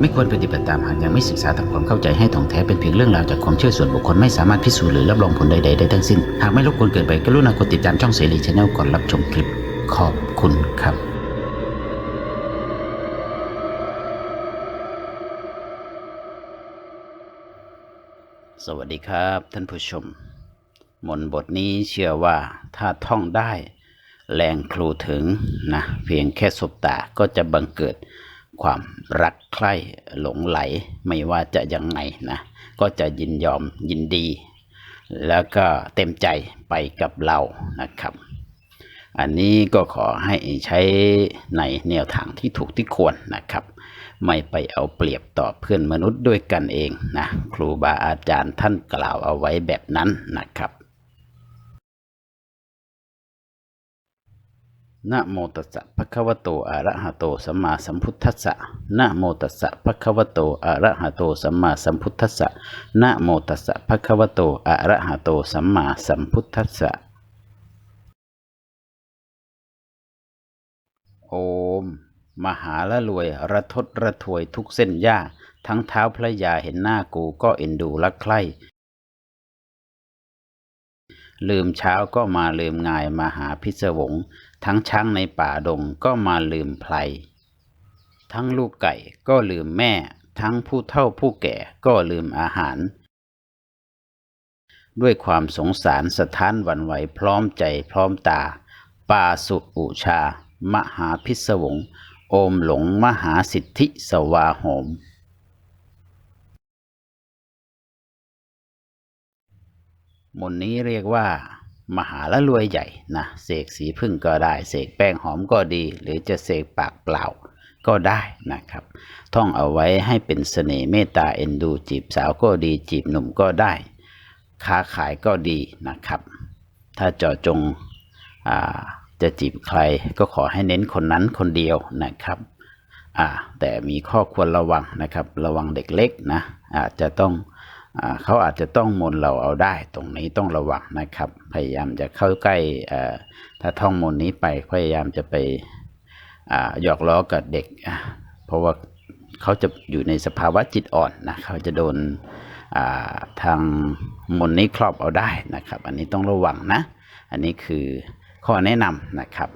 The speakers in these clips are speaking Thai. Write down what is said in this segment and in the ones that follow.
ไม่ควรปฏิบัติตามหากยังไม่ศึกษาทำความเข้าใจให้ถ่องแท้เป็นเพียงเรื่องราวจากความเชื่อส่วนบุคคลไม่สามารถพิสูจน์หรือรับรองผลใดๆได้ทั้งสิ้น หากไม่รบกวนเกินไปกรุณากดติดตามช่องเสรีชาแนลก่อนรับชมคลิปขอบคุณครับสวัสดีครับท่านผู้ชม มนบทนี้เชื่อว่าถ้าท่องได้ แรงครูถึงนะเพียงแค่สบตาก็จะบังเกิด ความรักใคร่หลงไหลไม่ว่าจะยังไงนะก็จะยินยอมยินดี แล้วก็เต็มใจไปกับเรานะครับ อันนี้ก็ขอให้ใช้ในแนวทางที่ถูกที่ควรนะครับ ไม่ไปเอาเปรียบต่อเพื่อนมนุษย์ด้วยกันเองนะครูบาอาจารย์ท่านกล่าวเอาไว้แบบนั้นนะครับ นะโมตัสสะภะคะวะโตอะระหะโตสัมมาสัมพุทธัสสะนะโมตัสสะภะคะวะโตอะระหะโตสัมมาสัมพุทธัสสะนะโมตัสสะภะคะวะโตอะระหะโตสัมมาสัมพุทธัสสะโอม มหาละรวยระทดระถวยทุกเส้นหญ้า ทั้งเท้าพระยาเห็นหน้ากูก็เอ็นดูรักใคร่ลืมเช้าก็มาลืมงายมาหาพิศวง ทั้งช้างในป่าดงก็มาลืมไพลทั้งลูกไก่ก็ลืมแม่ ทั้งผู้เฒ่าผู้แก่ก็ลืมอาหาร ด้วยความสงสารสถานวันไหวพร้อมใจพร้อมตาปาสุอุชา มหาพิศวง โอมหลงมหาสิทธิสวาหมมนนี้เรียกว่า มหาละรวยใหญ่นะเสกสีพึ่งก็ได้ เสกแป้งหอมก็ดี หรือจะเสกปากเปล่าก็ได้นะครับ ท่องเอาไว้ให้เป็นเสน่ห์เมตตาเอ็นดูจีบสาวก็ดี จีบหนุ่มก็ได้ ค้าขายก็ดีนะครับ ถ้าเจาะจงจะจีบใครก็ขอให้เน้นคนนั้นคนเดียวนะครับแต่มีข้อควรระวังนะครับ ระวังเด็กเล็กนะอาจจะต้อง เขาอาจจะต้องมนเราเอาได้ตรงนี้ต้องระวังนะครับ พยายามจะเข้าใกล้อ่าถ้าท่องมนนี้ไปพยายามจะไปหยอกล้อกับเด็ก เพราะว่าเขาจะอยู่ในสภาวะจิตอ่อนนะเขาจะโดนทางมนนี้ครอบเอาได้นะครับ อันนี้ต้องระวังนะ อันนี้คือข้อแนะนำนะครับ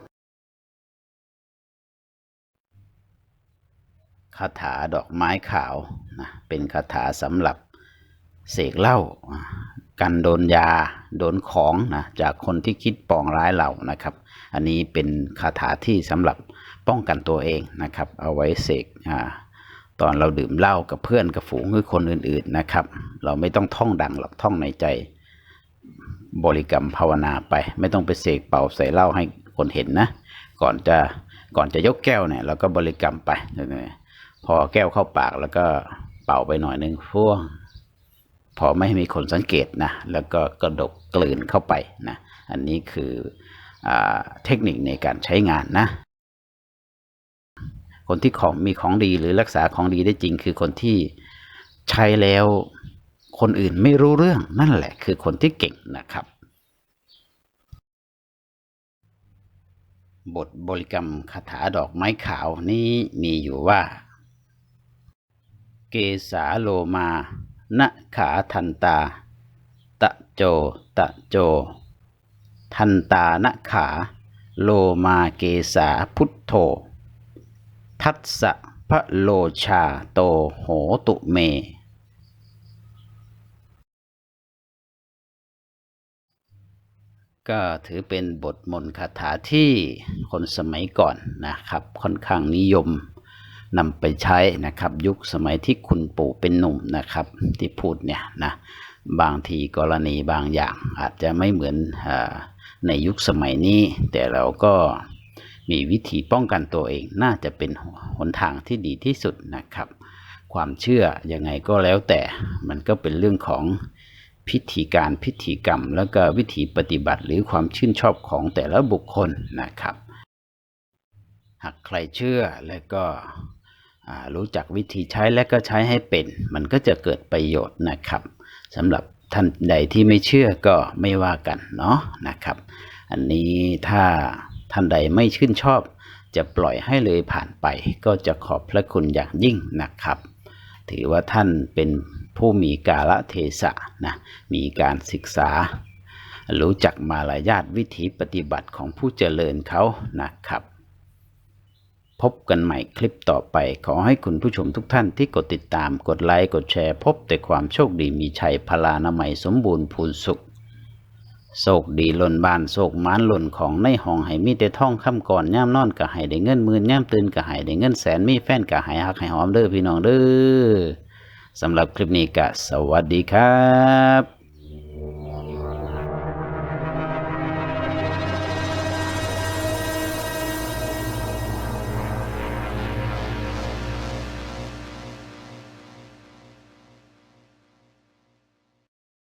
คาถาดอกไม้ขาวนะเป็นคาถาสำหรับ เสกเหล้ากันโดนยาโดนของนะจากคนที่คิดปองร้ายเรานะครับ อันนี้เป็นคาถาที่สำหรับป้องกันตัวเองนะครับ เอาไว้เสกอ่าตอนเราดื่มเหล้ากับเพื่อนกับฝูงหรือคนอื่นๆนะครับ เราไม่ต้องท่องดังหรอกท่องในใจ บริกรรมภาวนาไป ไม่ต้องไปเสกเป่าใส่เหล้าให้คนเห็นนะ ก่อนจะก่อนจะยกแก้วเนี่ยเราก็บริกรรมไปพอแก้วเข้าปากแล้วก็เป่าไปหน่อยหนึ่งพ่วง พอไม่ให้มีคนสังเกตนะแล้วก็กระดกกลืนเข้าไปนะอันนี้คืออเทคนิคในการใช้งานนะ คนที่ของมีของดีหรือรักษาของดีได้จริง คือคนที่ใช้แล้วคนอื่นไม่รู้เรื่องนั่นแหละ คือคนที่เก่งนะครับ บทบริกรรมคาถาดอกไม้ขาวนี้มีอยู่ว่า เกสาโลมา นะขาทันตา ตะโจ ตะโจ ทันตานะขา โลมาเกสาพุทโธ ทัสสะพระโลชาโตโหตุเม ก็ถือเป็นบทมนต์คาถาที่คนสมัยก่อนนะครับ ค่อนข้างนิยม นำไปใช้นะครับยุคสมัยที่คุณปู่เป็นหนุ่มนะครับที่พูดเนี่ยนะบางทีกรณีบางอย่างอาจจะไม่เหมือนอในยุคสมัยนี้ แต่เราก็มีวิธีป้องกันตัวเองน่าจะเป็นหนทางที่ดีที่สุดนะครับ ความเชื่อยังไงก็แล้วแต่มันก็เป็นเรื่องของพิธีการพิธีกรรม แล้วก็วิธีปฏิบัติหรือความชื่นชอบของแต่ละบุคคลนะครับ หากใครเชื่อแล้วก็ รู้จักวิธีใช้และก็ใช้ให้เป็น มันก็จะเกิดประโยชน์นะครับสำหรับท่านใดที่ไม่เชื่อก็ไม่ว่ากันเนาะนะครับ อันนี้ถ้าท่านใดไม่ชื่นชอบ จะปล่อยให้เลยผ่านไป ก็จะขอบพระคุณอย่างยิ่งนะครับ ถือว่าท่านเป็นผู้มีกาลเทศะนะมีการศึกษา รู้จักมารยาทวิถีปฏิบัติของผู้เจริญเขานะครับ พบกันใหม่คลิปต่อไป ขอให้คุณผู้ชมทุกท่านที่กดติดตาม กดไลค์ กดแชร์ พบแต่ความโชคดีมีชัยพลานามัยสมบูรณ์พูนสุขโศกดีหล่นบ้านโศกมานหล่นของในห้องให้มีแต่ท่องค่ำก่อนย่ามนอนก็ให้ได้เงินหมื่นย่ามตื่นก็ให้ได้เงินแสนมีแฟนก็ให้ฮักให้หอมเด้อพี่น้องเด้อสำหรับคลิปนี้ก็สวัสดีครับ